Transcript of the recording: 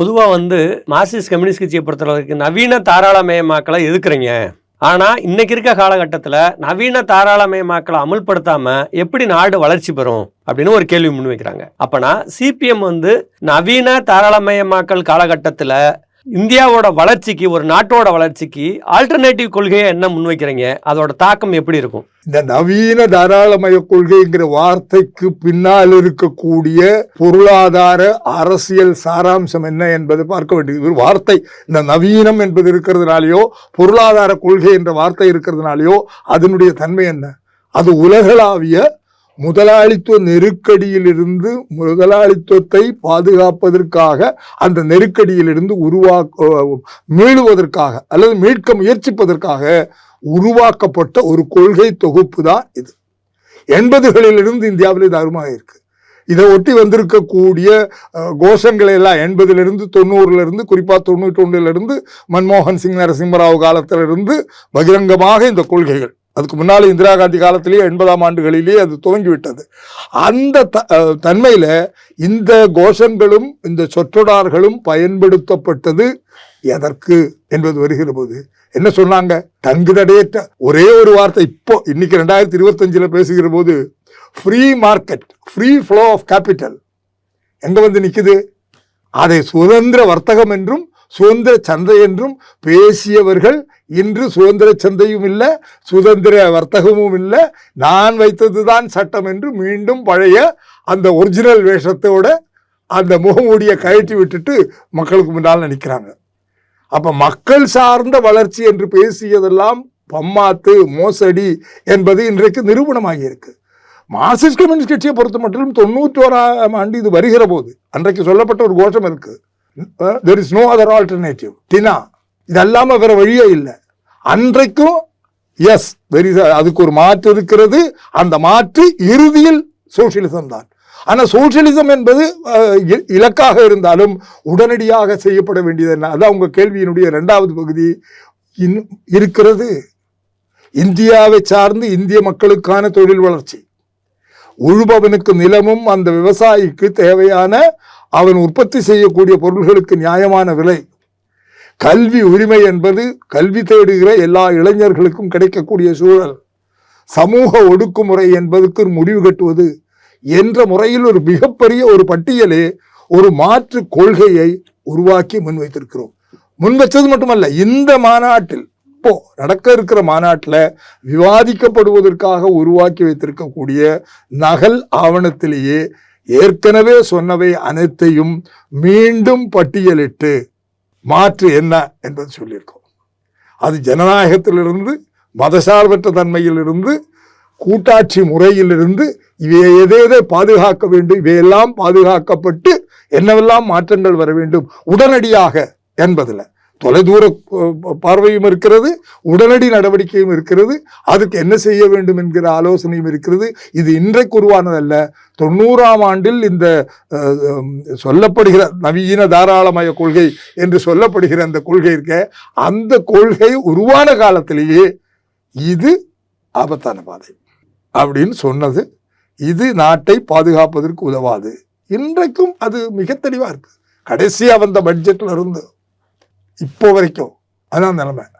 பொதுவாக வந்து Marxist communist கட்சியை பொறுத்தளவுக்கு நவீன தாராளமயமாக்கலை எதுக்குறீங்க? ஆனால் இன்னைக்கு இருக்க காலகட்டத்தில் நவீன தாராளமயமாக்கலை அமல்படுத்தாமல் எப்படி நாடு வளர்ச்சி பெறும் அப்படின்னு ஒரு கேள்வி முன்வைக்கிறாங்க அப்பனா சிபிஎம் வந்து நவீன தாராளமயமாக்கல் காலகட்டத்தில் இந்தியாவோட வளர்ச்சிக்கு ஒரு நாட்டோட வளர்ச்சிக்கு ஆல்டர்னேட்டிவ் கொள்கையை என்ன முன்வைக்கிறீங்க? அதோட தாக்கம் எப்படி இருக்கும்? இந்த நவீன தாராளமய கொள்கைங்கிற வார்த்தைக்கு பின்னால் இருக்கக்கூடிய பொருளாதார அரசியல் சாராம்சம் என்ன என்பதை பார்க்க வேண்டியது. ஒரு வார்த்தை இந்த நவீனம் என்பது இருக்கிறதுனாலையோ பொருளாதார கொள்கை என்ற வார்த்தை இருக்கிறதுனாலையோ அதனுடைய தன்மை என்ன? அது உலகளாவிய முதலாளித்துவ நெருக்கடியிலிருந்து முதலாளித்துவத்தை பாதுகாப்பதற்காக அந்த நெருக்கடியிலிருந்து உருவாக்க மீளுவதற்காக அல்லது மீட்க முயற்சிப்பதற்காக உருவாக்கப்பட்ட ஒரு கொள்கை தொகுப்பு தான் இது. எண்பதுகளிலிருந்து இந்தியாவில் இது அருமாக இருக்கு. இதை ஒட்டி வந்திருக்கக்கூடிய அஹ், கோஷங்களை எல்லாம் எண்பதுலேருந்து தொண்ணூறுலேருந்து குறிப்பாக தொண்ணூற்றி ஒன்றிலிருந்து மன்மோகன் சிங் நரசிம்மராவ் காலத்திலிருந்து பகிரங்கமாக இந்த கொள்கைகள். அதுக்கு முன்னால் இந்திரா காந்தி காலத்திலேயே எண்பதாம் ஆண்டுகளிலேயே அது துவங்கிவிட்டது. அந்த த- தன்மையில் இந்த கோஷங்களும் இந்த சொற்றொடார்களும் பயன்படுத்தப்பட்டது எதற்கு என்பது வருகிற போது என்ன சொன்னாங்க? தங்குதடையற்ற ஒரே ஒரு வார்த்தை இப்போ இன்னைக்கு ரெண்டாயிரத்தி இருபத்தஞ்சில் பேசுகிற போது free market free flow of capital எங்கே வந்து நிற்குது அதை சுதந்திர வர்த்தகம் என்றும் சுதந்திர சந்தை என்றும் பேசியவர்கள் இன்று சுதந்திர சந்தையும் இல்லை சுதந்திர வர்த்தகமும் இல்லை. நான் வைத்ததுதான் சட்டம் என்று மீண்டும் பழைய அந்த ஒரிஜினல் வேஷத்தோட அந்த முகமூடியை கழட்டி விட்டுட்டு மக்களுக்கு முன்னால் நினைக்கிறாங்க அப்போ மக்கள் சார்ந்த வளர்ச்சி என்று பேசியதெல்லாம் பம்மாத்து மோசடி என்பது இன்றைக்கு நிரூபணமாகி இருக்கு. மார்க்சிஸ்ட் கம்யூனிஸ்ட் கட்சியை பொறுத்த மட்டும் தொண்ணூற்றி ஓராம் ஆண்டு இது வருகிற போது அன்றைக்கு சொல்லப்பட்ட ஒரு கோஷம் இருக்கு. There is no other alternative TINA இது வேறு வேற வழியே இல்லை. அன்றைக்கும் எஸ் வெரி அதுக்கு ஒரு மாற்று இருக்கிறது. அந்த மாற்று இறுதியில் சோசியலிசம் தான். ஆனால் சோசியலிசம் என்பது இ- இலக்காக இருந்தாலும் உடனடியாக செய்யப்பட வேண்டியது என்ன? அதான் உங்கள் கேள்வியினுடைய ரெண்டாவது பகுதி. இன்- இருக்கிறது. இந்தியாவை சார்ந்து இந்திய மக்களுக்கான தொழில் வளர்ச்சி. உழுபவனுக்கு நிலமும் அந்த விவசாயிக்கு தேவையான அவன் உற்பத்தி செய்யக்கூடிய பொருள்களுக்கு நியாயமான விலை. கல்வி உரிமை என்பது கல்வி தேடுகிற எல்லா இளைஞர்களுக்கும் கிடைக்கக்கூடிய சூழல். சமூக ஒடுக்குமுறை என்பதற்கு முடிவு கட்டுவது என்ற முறையில் ஒரு மிகப்பெரிய ஒரு பட்டியலே ஒரு மாற்று கொள்கையை உருவாக்கி முன்வைத்திருக்கிறோம் முன்வச்சது மட்டுமல்ல இந்த மாநாட்டில் இப்போ நடக்க இருக்கிற மாநாட்டில் விவாதிக்கப்படுவதற்காக உருவாக்கி வைத்திருக்கக்கூடிய நகல் ஆவணத்திலேயே ஏற்கனவே சொன்னவை அனைத்தையும் மீண்டும் பட்டியலிட்டு மாற்று என்ன என்பது சொல்லியிருக்கோம். அது ஜனநாயகத்திலிருந்து மதசார்பற்ற தன்மையிலிருந்து கூட்டாட்சி முறையிலிருந்து இவை எதேதை பாதுகாக்க வேண்டும் இவையெல்லாம் பாதுகாக்கப்பட்டு என்னவெல்லாம் மாற்றங்கள் வர வேண்டும் உடனடியாக என்பதில். தொலைதூர பார்வையும் இருக்கிறது உடனடி நடவடிக்கையும் இருக்கிறது அதுக்கு என்ன செய்ய வேண்டும் என்கிற ஆலோசனையும் இருக்கிறது. இது இன்றைக்கு உருவானதல்ல. தொண்ணூறாம் ஆண்டில் இந்த சொல்லப்படுகிற நவீன தாராளமய கொள்கை என்று சொல்லப்படுகிற அந்த கொள்கை இருக்க அந்த கொள்கை உருவான காலத்திலேயே இது ஆபத்தான பாதை அப்படின்னு சொன்னது. இது நாட்டை பாதுகாப்பதற்கு உதவாது. இன்றைக்கும் அது மிக தெளிவாக இருக்குது கடைசியாக வந்த பட்ஜெட்டில் இருந்து 一方がり今日。穴にならない。